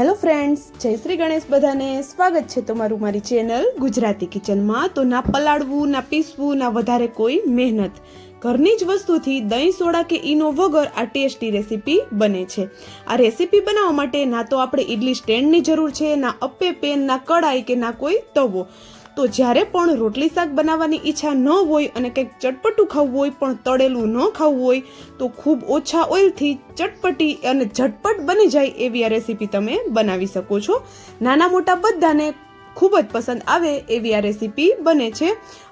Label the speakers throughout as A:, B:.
A: Hello friends જય શ્રી ગણેશ બધાને. સ્વાગત છે તમારું મારી ચેનલ ગુજરાતી કિચનમાં તો ના પલાળવું, ના પીસવું, ના વધારે કોઈ મહેનત. ઘરની જ વસ્તુથી દહીં, સોડા કે ઈનો વગર આ ટેસ્ટી રેસીપી બને છે. આ રેસીપી બનાવવા માટે ના તો આપણે ઇડલી સ્ટેન્ડની જરૂર છે, ના અપ્પે પેન, ના કડાઈ કે ના કોઈ તવો. તો જ્યારે પણ રોટલી શાક બનાવવાની ઈચ્છા ન હોય અને કંઈક ચટપટું ખાવું હોય પણ તળેલું ન ખાવું હોય, તો ખૂબ ઓછા ઓઇલથી ચટપટી અને ઝટપટ બની જાય એવી આ રેસીપી તમે બનાવી શકો છો. નાના મોટા બધાને ખૂબ જ પસંદ આવે એવી આ રેસીપી બને છે.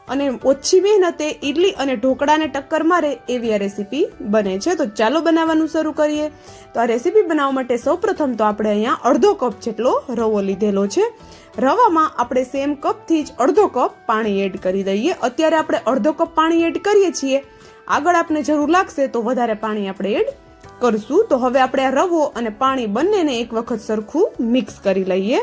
A: અને ઓછી મહેનતે ઇડલી અને ઢોકળાને ટક્કર મારે એવી આ રેસીપી બને છે. તો ચાલો બનાવવાનું શરૂ કરીએ. તો આ રેસીપી બનાવવા માટે સૌપ્રથમ તો આપણે અહીંયા અડધો કપ જેટલો રવો લીધેલો છે. રવામાં આપણે સેમ કપથી જ અડધો કપ પાણી એડ કરી દઈએ. અત્યારે આપણે અડધો કપ પાણી એડ કરીએ છીએ. આગળ આપણે જરૂર લાગશે તો વધારે પાણી આપણે એડ કરશું. તો હવે આપણે આ રવો અને પાણી બંનેને એક વખત સરખું મિક્સ કરી લઈએ.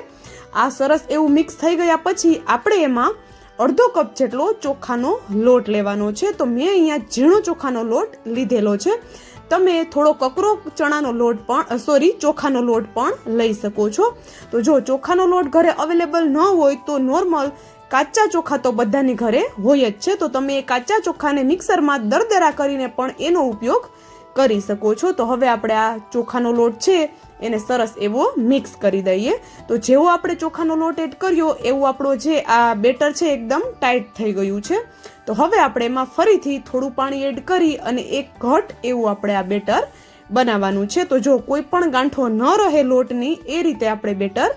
A: આ સરસ એવું મિક્સ થઈ ગયા પછી આપણે એમાં અડધો કપ જેટલો ચોખાનો લોટ લેવાનો છે. તો મેં અહીંયા ઝીણો ચોખાનો લોટ લીધેલો છે. તમે થોડો કકરો ચણાનો લોટ પણ સોરી ચોખાનો લોટ પણ લઈ શકો છો. તો જો ચોખાનો લોટ ઘરે અવેલેબલ ન હોય તો નોર્મલ કાચા ચોખા તો બધાની ઘરે હોય જ છે. તો તમે એ કાચા ચોખાને મિક્સરમાં દરદરા કરીને પણ એનો ઉપયોગ કરી શકો છો. તો હવે આપણે આ ચોખાનો લોટ છે એને સરસ એવો મિક્સ કરી દઈએ. તો જેવો આપણે ચોખાનો લોટ એડ કર્યો, એવું આપણો જે આ બેટર છે એકદમ ટાઈટ થઈ ગયું છે. તો હવે આપણે એમાં ફરીથી થોડું પાણી એડ કરી અને એક ઘટ એવું આપણે આ બેટર બનાવવાનું છે. તો જો કોઈ પણ ગાંઠો ન રહે લોટની, એ રીતે આપણે બેટર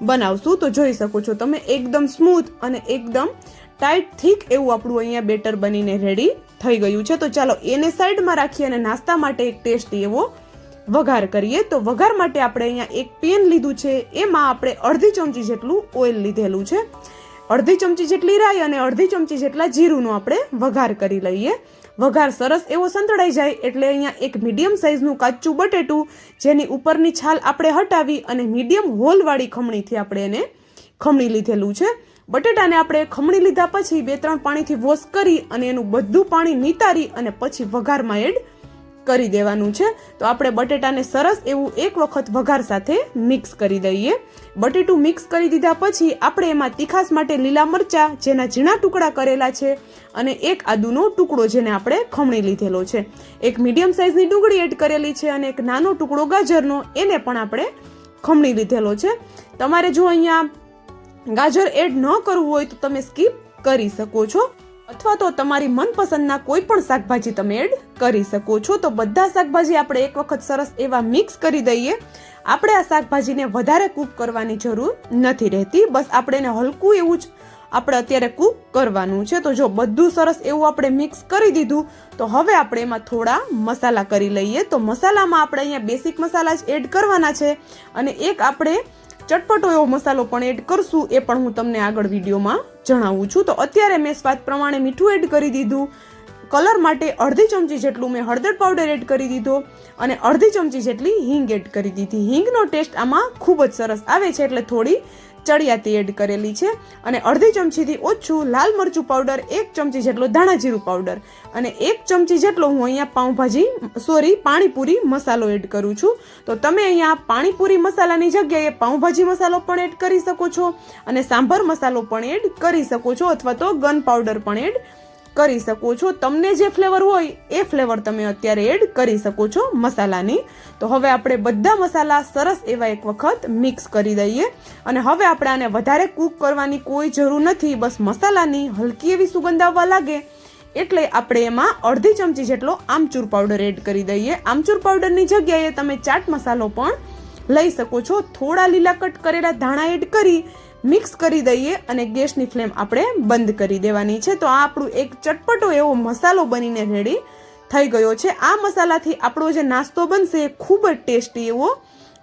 A: બનાવશું. તો જોઈ શકો છો તમે, એકદમ સ્મૂથ અને એકદમ ટાઈટ થીક એવું આપણું અહીંયા બેટર બનીને રેડી થઈ ગયું છે. તો ચાલો એને સાઈડમાં રાખી અને નાસ્તા માટે એક ટેસ્ટી એવો વઘાર કરીએ, તો વઘાર માટે આપણે અહીંયા એક પેન લીધું છે, એમાં આપણે અડધી ચમચી જેટલું ઓઇલ લીધેલું છે. અડધી ચમચી જેટલી રાઈ અને અડધી ચમચી જેટલા જીરુંનો આપણે વઘાર કરી લઈએ. વઘાર સરસ એવો સંતળાઈ જાય એટલે અહીંયા એક મીડિયમ સાઇઝનું કાચું બટેટું જેની ઉપરની છાલ આપણે હટાવી અને મીડિયમ હોલવાળી ખમણીથી આપણે એને ખમણી લીધેલું છે. બટેટાને આપણે ખમણી લીધા પછી બે ત્રણ પાણીથી વોશ કરી અને એનું બધું પાણી નિતારી અને પછી વઘારમાં એડ કરી દેવાનું છે. તો આપણે બટેટાને સરસ એવું એક વખત વઘાર સાથે મિક્સ કરી દઈએ. બટેટું મિક્સ કરી દીધા પછી આપણે એમાં તીખાસ માટે લીલા મરચા, જેના ઝીણા ટુકડા કરેલા છે, અને એક આદુનો ટુકડો જેને આપણે ખમણી લીધેલો છે. એક મીડિયમ સાઇઝની ડુંગળી એડ કરેલી છે અને એક નાનો ટુકડો ગાજરનો, એને પણ આપણે ખમણી લીધેલો છે. તમારે જો અહીંયા ગાજર એડ ન કરવું હોય તો તમે સ્કીપ કરી શકો છો. અથવા તો તમારી મનપસંદના કોઈ પણ શાકભાજી તમે એડ કરી શકો છો. તો બધા શાકભાજી આપણે એક વખત સરસ એવા મિક્સ કરી દઈએ. આપણે આ શાકભાજીને વધારે કૂક કરવાની જરૂર નથી રહેતી. બસ આપણે એને હલકું એવું જ આપણે અત્યારે કૂક કરવાનું છે. તો જો બધું સરસ એવું આપણે મિક્સ કરી દીધું, તો હવે આપણે એમાં થોડા મસાલા કરી લઈએ. તો મસાલામાં આપણે અહીંયા બેસિક મસાલા જ એડ કરવાના છે. અને એક આપણે ચટપટો એવો મસાલો પણ એડ કરશું, એ પણ હું તમને આગળ વિડીયોમાં જણાવું છું. તો અત્યારે મેં સ્વાદ પ્રમાણે મીઠું એડ કરી દીધું. કલર માટે અડધી ચમચી જેટલું મેં હળદર પાવડર એડ કરી દીધો અને અડધી ચમચી જેટલી હિંગ એડ કરી દીધી. હિંગનો ટેસ્ટ આમાં ખૂબ જ સરસ આવે છે, એટલે થોડી ચડિયાતી એડ કરેલી છે અને અડધી ચમચીથી ઓછું લાલ મરચું પાવડર એક ચમચી જેટલો ધાણા જીરું પાવડર અને એક ચમચી જેટલો હું અહીંયા પાઉંભાજી સોરી પાણીપુરી મસાલો એડ કરું છું. તો તમે અહીંયા પાણીપુરી મસાલાની જગ્યાએ પાઉંભાજી મસાલો પણ એડ કરી શકો છો અને સાંભર મસાલો પણ એડ કરી શકો છો અથવા તો ગન પાવડર પણ એડ કરી શકો છો. તમને જે ફ્લેવર હોય, એ ફ્લેવર તમે અત્યારે એડ કરી શકો છો મસાલાની. તો હવે આપણે બધા મસાલા સરસ એવા એક વખત મિક્સ કરી દઈએ. અને હવે આપણે આને વધારે કૂક કરવાની કોઈ જરૂર નથી. બસ મસાલાની હલકી એવી સુગંધ આવવા લાગે. એટલે આપણે એમાં અડધી ચમચી જેટલો આમચૂર પાવડર એડ કરી દઈએ. આમચૂર પાવડરની જગ્યાએ તમે ચાટ મસાલો પણ લઈ શકો છો. થોડા લીલા કટ કરેલા ધાણા એડ કરી મિક્સ કરી દઈએ અને ગેસની ફ્લેમ આપણે બંધ કરી દેવાની છે. તો આ આપણું એક ચટપટો એવો મસાલો બનીને રેડી થઈ ગયો છે. આ મસાલાથી આપણો જે નાસ્તો બનશે એ ખૂબ જ ટેસ્ટી એવો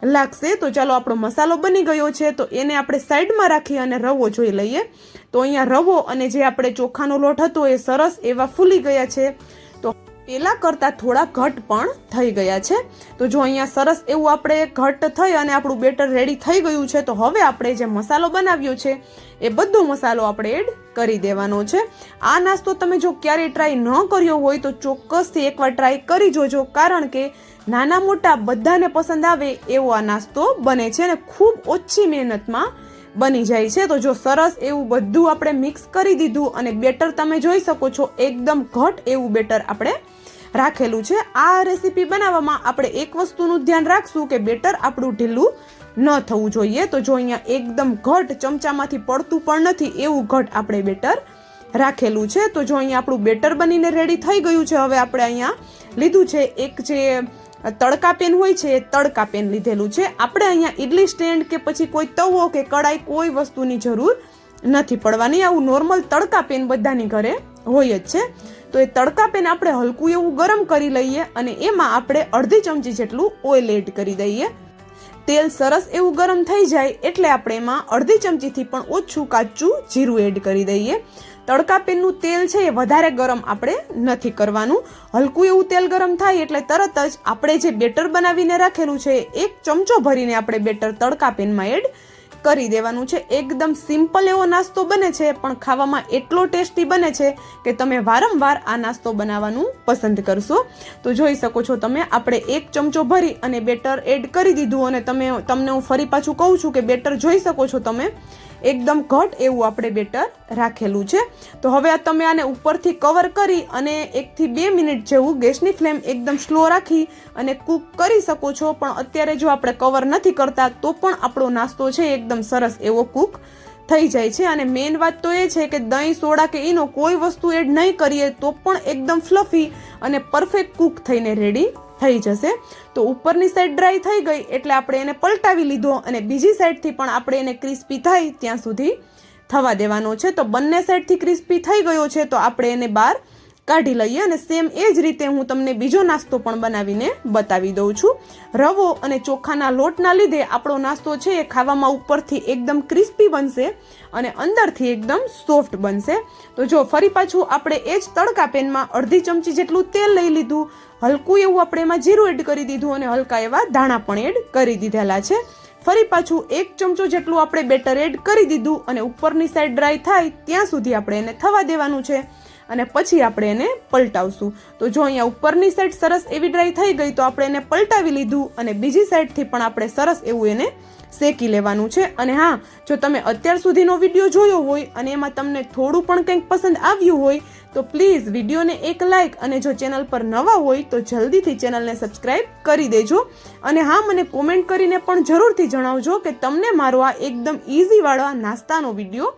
A: લાગશે. તો ચાલો આપણો મસાલો બની ગયો છે. તો એને આપણે સાઈડમાં રાખી અને રવો જોઈ લઈએ. તો અહીંયા રવો અને જે આપણે ચોખાનો લોટ હતો એ સરસ એવા ફૂલી ગયા છે. પેલા કરતાં થોડા ઘટ પણ થઈ ગયા છે. તો જો અહીંયા સરસ એવું આપણે ઘટ થઈ અને આપણું બેટર રેડી થઈ ગયું છે, તો હવે આપણે જે મસાલો બનાવ્યો છે, એ બધો મસાલો આપણે એડ કરી દેવાનો છે. આ નાસ્તો તમે જો ક્યારેય ટ્રાય ન કર્યો હોય, તો ચોક્કસથી એકવાર ટ્રાય કરી જોજો, કારણ કે નાના મોટા બધાને પસંદ આવે એવો આ નાસ્તો બને છે અને ખૂબ ઓછી મહેનતમાં બની જાય છે, તો જો સરસ એવું બધું આપણે મિક્સ કરી દીધું અને બેટર તમે જોઈ શકો છો, એકદમ ઘટ એવું બેટર આપણે રાખેલું છે. આ રેસીપી બનાવવામાં આપણે એક વસ્તુનું ધ્યાન રાખશું કે બેટર આપણું ઢીલું ન થવું જોઈએ. તો જો અહીંયા એકદમ ઘટ ચમચામાંથી પડતું પણ નથી, એવું ઘટ આપણે બેટર રાખેલું છે. તો જો અહીંયા આપણું બેટર બનીને રેડી થઈ ગયું છે, હવે આપણે અહીંયા લીધું છે, એક જે તડકા પેન હોય છે, એ તડકા પેન લીધેલું છે. આપણે અહીંયા ઇડલી સ્ટેન્ડ કે પછી કોઈ તવો કે કડાઈ કોઈ વસ્તુની જરૂર નથી પડવાની. આવું નોર્મલ તડકા પેન બધાની ઘરે હોય જ છે. તો એ તડકા પેન આપણે હલકું એવું ગરમ કરી લઈએ અને એમાં આપણે અડધી ચમચી જેટલું ઓઇલ એડ કરી દઈએ. તેલ સરસ એવું ગરમ થઈ જાય એટલે આપણે એમાં અડધી ચમચીથી પણ ઓછું કાચું જીરું એડ કરી દઈએ. તડકા પેનનું તેલ છે એ વધારે ગરમ આપણે નથી કરવાનું. હલકું એવું તેલ ગરમ થાય એટલે તરત જ આપણે જે બેટર બનાવીને રાખેલું છે, એક ચમચો ભરીને આપણે બેટર તડકા પેનમાં એડ કરી દેવાનું છે. એકદમ સિમ્પલ એવો નાસ્તો બને છે, પણ ખાવામાં એટલો ટેસ્ટી બને છે કે તમે વારંવાર આ નાસ્તો બનાવવાનું પસંદ કરશો. તો જોઈ શકો છો તમે, આપણે એક ચમચો ભરી અને બેટર એડ કરી દીધું અને તમે, તમને હું ફરી પાછું કહું છું કે બેટર જોઈ શકો છો તમે. એકદમ ઘટ એવું આપણે બેટર રાખેલું છે. તો હવે આ તમે આને ઉપરથી કવર કરી અને એકથી બે મિનિટ જેવું ગેસની ફ્લેમ એકદમ સ્લો રાખી અને કૂક કરી શકો છો. પણ અત્યારે જો આપણે કવર નથી કરતા, તો પણ આપણો નાસ્તો છે એકદમ સરસ એવો કૂક થઈ જાય છે. અને મેઇન વાત તો એ છે કે દહીં, સોડા કે એનો કોઈ વસ્તુ એડ નહીં કરીએ તો પણ એકદમ ફ્લફી અને પરફેક્ટ કૂક થઈને રેડી થઈ જશે. તો ઉપરની સાઈડ ડ્રાય થઈ ગઈ એટલે આપણે એને પલટાવી લીધો અને બીજી સાઈડથી પણ આપણે એને ક્રિસ્પી થાય ત્યાં સુધી થવા દેવાનો છે. તો બંને સાઈડથી ક્રિસ્પી થઈ ગયો છે તો આપણે એને બહાર કાઢી લઈએ અને સેમ એ જ રીતે હું તમને બીજો નાસ્તો પણ બનાવીને બતાવી દઉં છું. રવો અને ચોખાના લોટના લીધે આપણો નાસ્તો છે એ ખાવામાં ઉપરથી એકદમ ક્રિસ્પી બનશે અને અંદરથી એકદમ સોફ્ટ બનશે. તો જો ફરી પાછું આપણે એ જ તડકા પેનમાં અડધી ચમચી જેટલું તેલ લઈ લીધું. હલકું એવું આપણે એમાં જીરું એડ કરી દીધું અને હલકા એવા દાણા પણ એડ કરી દીધેલા છે. ફરી પાછું એક ચમચો જેટલું આપણે બેટર એડ કરી દીધું અને ઉપરની સાઈડ ડ્રાય થાય ત્યાં સુધી આપણે એને થવા દેવાનું છે. અને પછી આપણે એને પલટાવશું. તો જો અહીંયા ઉપરની સાઈડ સરસ એવી ડ્રાય થઈ ગઈ, તો આપણે એને પલટાવી લીધું અને બીજી સાઈડથી પણ આપણે સરસ એવું એને શેકી લેવાનું છે. અને હા, જો તમે અત્યાર સુધીનો વીડિયો જોયો હોય અને એમાં તમને થોડું પણ કંઈક પસંદ આવ્યું હોય, તો પ્લીઝ વિડીયોને એક લાઇક અને જો ચેનલ પર નવા હોય, તો જલ્દીથી ચેનલને સબસ્ક્રાઇબ કરી દેજો. અને હા, મને કોમેન્ટ કરીને પણ જરૂરથી જણાવજો કે તમને મારો આ એકદમ ઇઝીવાળો નાસ્તાનો વીડિયો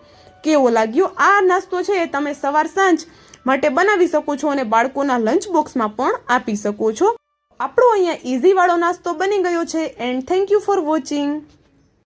A: કેવો લાગ્યો? આ નાસ્તો છે એ તમે સવાર સાંજ માટે બનાવી શકો છો અને બાળકોના લંચ બોક્સમાં પણ આપી શકો છો. આપણો અહીંયા ઇઝી વાળો નાસ્તો બની ગયો છે and thank you for watching